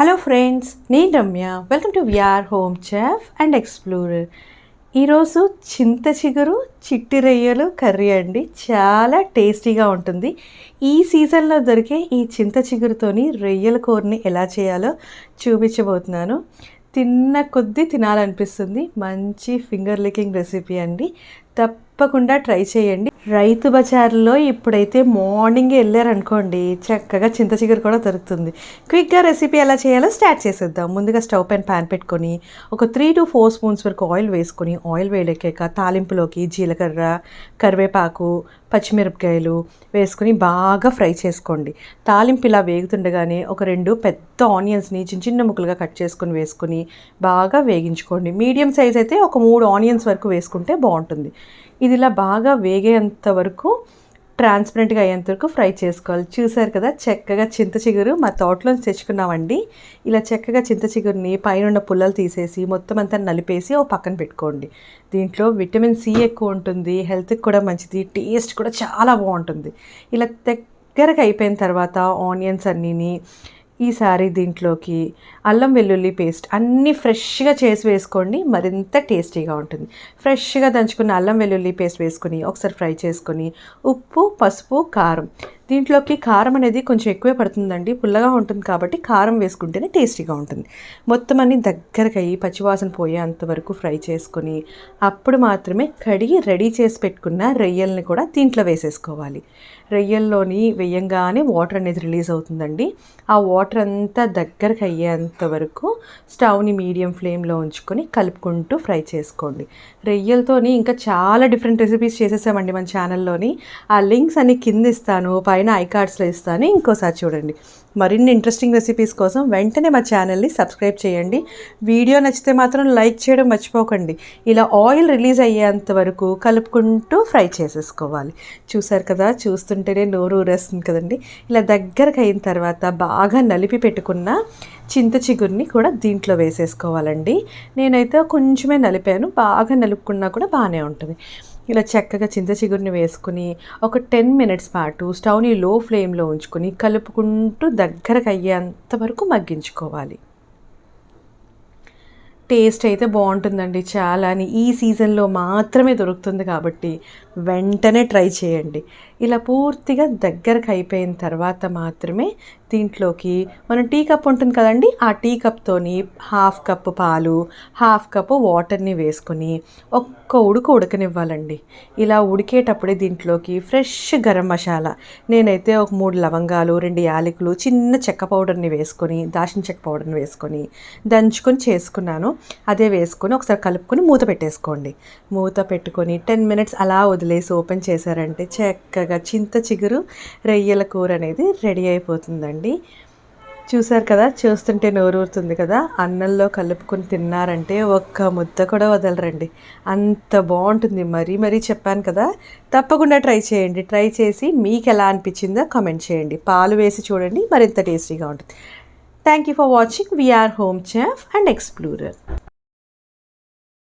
Hello friends నేను Ramya. Welcome to VR home chef and explorer ఈరోజు చింత చిగురు చిట్టి రొయ్యలు కర్రీ అండి. చాలా టేస్టీగా ఉంటుంది. ఈ సీజన్లో దొరికే ఈ చింత చిగురుతోని రొయ్యల కూరని ఎలా చేయాలో చూపించబోతున్నాను. తిన్న కొద్దీ తినాలనిపిస్తుంది. మంచి ఫింగర్ లికింగ్ రెసిపీ అండి. తప్పకుండా ట్రై చేయండి. రైతు బజార్లో ఇప్పుడైతే మార్నింగ్ వెళ్ళారనుకోండి చక్కగా చింత చిగురు కూడా దొరుకుతుంది. క్విక్గా రెసిపీ ఎలా చేయాలో స్టార్ట్ చేసేద్దాం. ముందుగా స్టవ్ పైన ప్యాన్ పెట్టుకొని ఒక త్రీ టు ఫోర్ స్పూన్స్ వరకు ఆయిల్ వేసుకొని ఆయిల్ వేడెక్కాక తాలింపులోకి జీలకర్ర కరివేపాకు పచ్చిమిరపకాయలు వేసుకొని బాగా ఫ్రై చేసుకోండి. తాలింపు ఇలా వేగుతుండగానే ఒక రెండు పెద్ద ఆనియన్స్ని చిన్న చిన్న ముక్కలుగా కట్ చేసుకొని వేసుకొని బాగా వేగించుకోండి. మీడియం సైజ్ అయితే ఒక మూడు ఆనియన్స్ వరకు వేసుకుంటే బాగుంటుంది. ఇది ఇలా బాగా వేగేంత వరకు ట్రాన్స్పరెంట్గా అయ్యేంత వరకు ఫ్రై చేసుకోవాలి. చూసారు కదా చక్కగా చింత చిగురు మా తోటలో తెచ్చుకున్నామండి. ఇలా చక్కగా చింత చిగురుని పైన ఉన్న పుల్లలు తీసేసి మొత్తం అంతా నలిపేసి ఓ పక్కన పెట్టుకోండి. దీంట్లో విటమిన్ సి ఎక్కువ ఉంటుంది హెల్త్కి కూడా మంచిది టేస్ట్ కూడా చాలా బాగుంటుంది. ఇలా దగ్గరకు అయిపోయిన తర్వాత ఆనియన్స్ అన్నీని ఈసారి దీంట్లోకి అల్లం వెల్లుల్లి పేస్ట్ అన్నీ ఫ్రెష్గా చేసి వేసుకోండి మరింత టేస్టీగా ఉంటుంది. ఫ్రెష్గా దంచుకున్న అల్లం వెల్లుల్లి పేస్ట్ వేసుకుని ఒకసారి ఫ్రై చేసుకొని ఉప్పు పసుపు కారం దీంట్లోకి కారం అనేది కొంచెం ఎక్కువే పడుతుందండి. పుల్లగా ఉంటుంది కాబట్టి కారం వేసుకుంటేనే టేస్టీగా ఉంటుంది. మొత్తం అన్ని దగ్గరకు అయ్యి పచ్చివాసన పోయే అంతవరకు ఫ్రై చేసుకొని అప్పుడు మాత్రమే కడిగి రెడీ చేసి పెట్టుకున్న రొయ్యల్ని కూడా దీంట్లో వేసేసుకోవాలి. రొయ్యల్లోని వేయంగానే వాటర్ అనేది రిలీజ్ అవుతుందండి. ఆ వాటర్ అంతా దగ్గరకు అయ్యేంత వరకు స్టవ్ని మీడియం ఫ్లేమ్లో ఉంచుకొని కలుపుకుంటూ ఫ్రై చేసుకోండి. రొయ్యలతోని ఇంకా చాలా డిఫరెంట్ రెసిపీస్ చేసేసామండి మన ఛానల్లోని. ఆ లింక్స్ అన్ని కింద ఇస్తాను. పైన ఐ కార్డ్స్లో ఇస్తాను ఇంకోసారి చూడండి. మరిన్ని ఇంట్రెస్టింగ్ రెసిపీస్ కోసం వెంటనే మా ఛానల్ని సబ్స్క్రైబ్ చేయండి. వీడియో నచ్చితే మాత్రం లైక్ చేయడం మర్చిపోకండి. ఇలా ఆయిల్ రిలీజ్ అయ్యేంత వరకు కలుపుకుంటూ ఫ్రై చేసేసుకోవాలి. చూసారు కదా చూస్తుంటేనే నోరు ఊరేస్తుంది కదండి. ఇలా దగ్గరకు అయిన తర్వాత బాగా నలిపి పెట్టుకున్న చింత చిగురిని కూడా దీంట్లో వేసేసుకోవాలండి. నేనైతే కొంచెమే నలిపాను బాగా నలుపుకున్నా కూడా బాగానే ఉంటుంది. ఇలా చక్కగా చింత చిగురిని వేసుకుని ఒక టెన్ మినిట్స్ పాటు స్టవ్ని లో ఫ్లేమ్లో ఉంచుకొని కలుపుకుంటూ దగ్గరకు అయ్యేంత వరకు మగ్గించుకోవాలి. టేస్ట్ అయితే బాగుంటుందండి చాలా. అని ఈ సీజన్లో మాత్రమే దొరుకుతుంది కాబట్టి వెంటనే ట్రై చేయండి. ఇలా పూర్తిగా దగ్గరకు అయిపోయిన తర్వాత మాత్రమే దీంట్లోకి మనం టీ కప్ ఉంటుంది కదండి ఆ టీ కప్తోని హాఫ్ కప్పు పాలు హాఫ్ కప్పు వాటర్ని వేసుకొని ఒక్క ఉడుకు ఉడకనివ్వాలండి. ఇలా ఉడికేటప్పుడే దీంట్లోకి ఫ్రెష్ గరం మసాలా నేనైతే ఒక మూడు లవంగాలు రెండు యాలకులు చిన్న చెక్క పౌడర్ని వేసుకొని దాచిన చెక్క పౌడర్ని వేసుకొని దంచుకొని చేసుకున్నాను. అదే వేసుకొని ఒకసారి కలుపుకొని మూత పెట్టేసుకోండి. మూత పెట్టుకొని టెన్ మినిట్స్ అలా వదిలేసి ఓపెన్ చేశారంటే చక్కగా చింత చిగురు రొయ్యల కూర అనేది రెడీ అయిపోతుందండి. చూసారు కదా చూస్తుంటే నోరూరుతుంది కదా అన్నంలో కలుపుకొని తిన్నారంటే ఒక్క ముద్ద కూడా వదలరండి. అంత బాగుంటుంది. మరీ మరీ చెప్పాను కదా తప్పకుండా ట్రై చేయండి. ట్రై చేసి మీకు ఎలా అనిపించిందో కామెంట్ చేయండి. పాలు వేసి చూడండి మరింత టేస్టీగా ఉంటుంది. Thank you for watching VR home chef and explorer